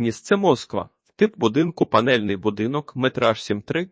Місце Москва. Тип будинку панельний будинок, метраж 7.3,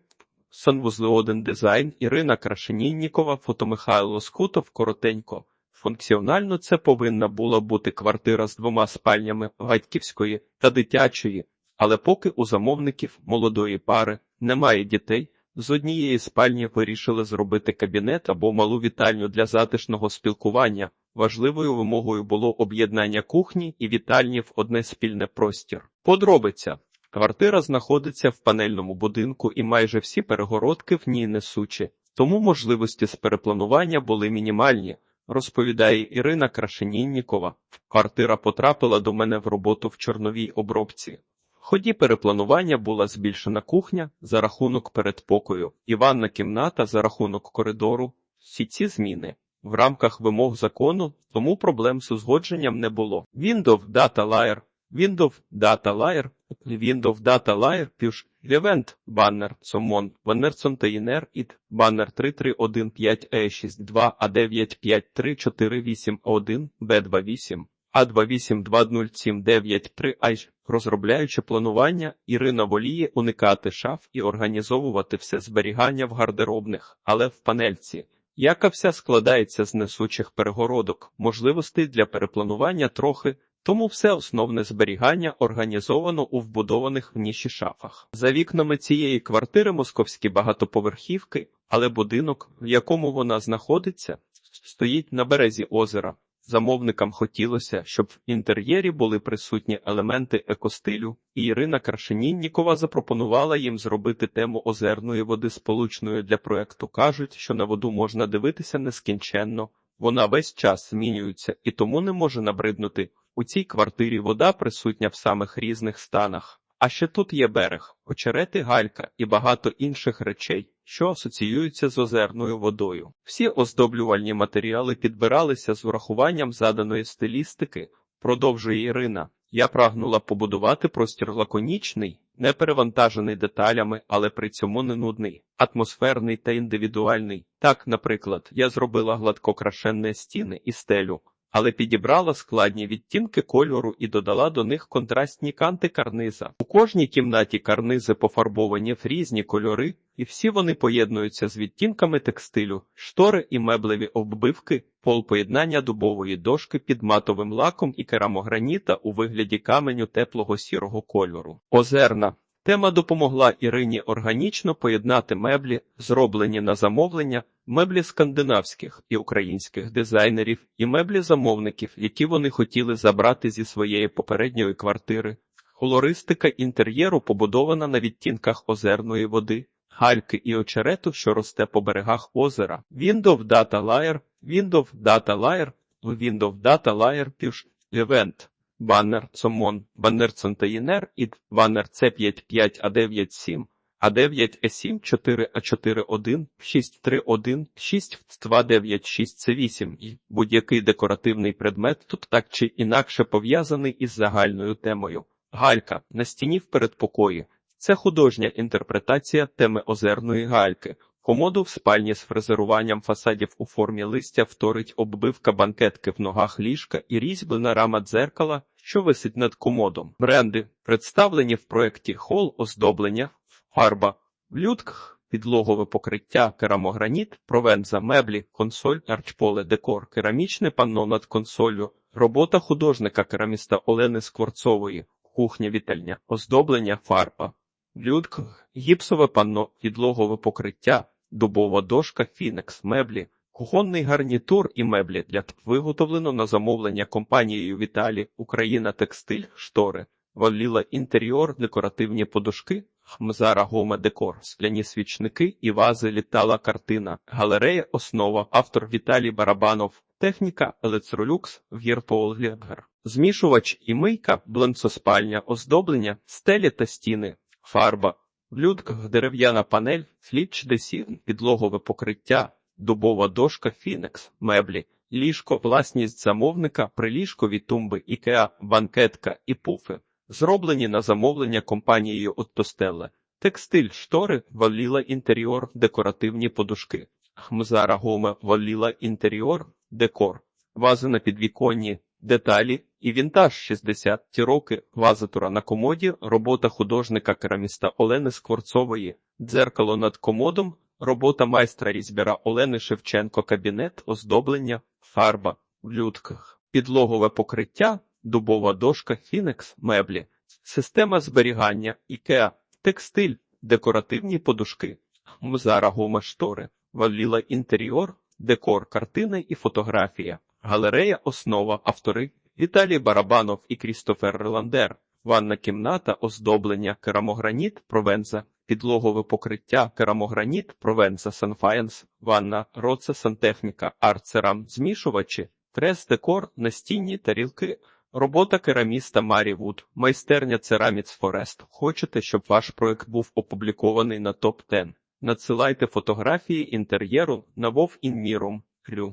санвузли 1 дизайн, Ірина Крашеніннікова, фото Михайло Скутов, коротенько. Функціонально це повинна була бути квартира з двома спальнями батьківської та дитячої, але поки у замовників молодої пари немає дітей, з однієї спальні вирішили зробити кабінет або малу вітальню для затишного спілкування. Важливою вимогою було об'єднання кухні і вітальні в одне спільне простір. Подробиця. Квартира знаходиться в панельному будинку і майже всі перегородки в ній несучі, тому можливості з перепланування були мінімальні, розповідає Ірина Крашеніннікова. Квартира потрапила до мене в роботу в чорновій обробці. Ході перепланування була збільшена кухня за рахунок передпокою і ванна кімната за рахунок коридору. Всі ці зміни в рамках вимог закону, тому проблем з узгодженням не було. Windows Data Layer, Windows Data Layer, Windows Data Layer, Push, Event, Banner, Summon, Banner Container, IT, Banner 3315E62, A953481, B28, А2820793, розробляючи планування, Ірина воліє уникати шаф і організовувати все зберігання в гардеробних, але в панельці яка вся складається з несучих перегородок, можливостей для перепланування трохи, тому все основне зберігання організовано у вбудованих в ніші шафах. За вікнами цієї квартири московські багатоповерхівки, але будинок, в якому вона знаходиться, стоїть на березі озера. Замовникам хотілося, щоб в інтер'єрі були присутні елементи екостилю, і Ірина Крашеніннікова запропонувала їм зробити тему озерної води сполучною для проекту. Кажуть, що на воду можна дивитися нескінченно, вона весь час змінюється і тому не може набриднути. У цій квартирі вода присутня в самих різних станах. А ще тут є берег, очерети, галька і багато інших речей, що асоціюються з озерною водою. Всі оздоблювальні матеріали підбиралися з урахуванням заданої стилістики, продовжує Ірина. Я прагнула побудувати простір лаконічний, не перевантажений деталями, але при цьому не нудний, атмосферний та індивідуальний. Так, наприклад, я зробила гладкокрашенні стіни і стелю, але підібрала складні відтінки кольору і додала до них контрастні канти карниза. У кожній кімнаті карнизи пофарбовані в різні кольори, і всі вони поєднуються з відтінками текстилю, штори і меблеві оббивки, пол поєднання дубової дошки під матовим лаком і керамограніта у вигляді каменю теплого сірого кольору. Озерна. Тема допомогла Ірині органічно поєднати меблі, зроблені на замовлення, меблі скандинавських і українських дизайнерів, і меблі замовників, які вони хотіли забрати зі своєї попередньої квартири. Колористика інтер'єру побудована на відтінках озерної води, гальки і очерету, що росте по берегах озера. Windows Data Layer, Windows Data Layer, Windows Data Layer, Event. Баннер Сомон, баннер Центаїнер і баннер С55А97, А9Е7, 4А41, 631, 6296С8 і будь-який декоративний предмет тут так чи інакше пов'язаний із загальною темою. Галька на стіні в передпокої. Це художня інтерпретація теми озерної гальки. Комоду в спальні з фрезеруванням фасадів у формі листя вторить оббивка банкетки в ногах ліжка і різьблена рама дзеркала, що висить над комодом. Бренди представлені в проєкті хол оздоблення, фарба, блюдках, підлогове покриття, керамограніт, провенза, меблі, консоль, арчполе, декор, керамічне панно над консолью, робота художника кераміста Олени Скворцової, кухня вітальня, оздоблення, фарба. Блюдках, гіпсове панно, підлогове покриття, дубова дошка, фінекс, меблі, кухонний гарнітур і меблі для виготовлено на замовлення компанією Віталі, Україна Текстиль, штори, валіла інтер'єр, декоративні подушки, хмзара гоме декор, скляні свічники і вази літала картина, галерея, основа, автор Віталій Барабанов, техніка, Елецролюкс, В'єрполгер, змішувач і мийка, бленцоспальня, оздоблення, стелі та стіни, фарба. В дерев'яна панель, фліч десін, підлогове покриття, дубова дошка, фінекс, меблі, ліжко, власність замовника, приліжкові тумби, ікеа, банкетка і пуфи, зроблені на замовлення компанією Оттостеле, текстиль, штори, валіла інтер'єр, декоративні подушки, хмзара гоме, валіла інтер'єр, декор, вази на підвіконні, деталі і вінтаж 60 ті роки, вазатура на комоді, робота художника-кераміста Олени Скворцової, дзеркало над комодом, робота майстра різьбяра Олени Шевченко, кабінет, оздоблення, фарба. В людках, підлогове покриття, дубова дошка, фінекс, меблі, система зберігання, ікеа, текстиль, декоративні подушки, мзара гума штори, валіла інтер'єр, декор, картини і фотографія, галерея основа, автори Віталій Барабанов і Крістофер Реландер, ванна кімната, оздоблення, керамограніт, провенза, підлогове покриття, керамограніт, провенза, санфаєнс, ванна, роце, сантехніка, арт-церам, змішувачі, трес-декор, настінні тарілки, робота кераміста Марі Вуд, майстерня Цераміц Форест. Хочете, щоб ваш проект був опублікований на топ 10 Надсилайте фотографії інтер'єру на Вов Інмірум.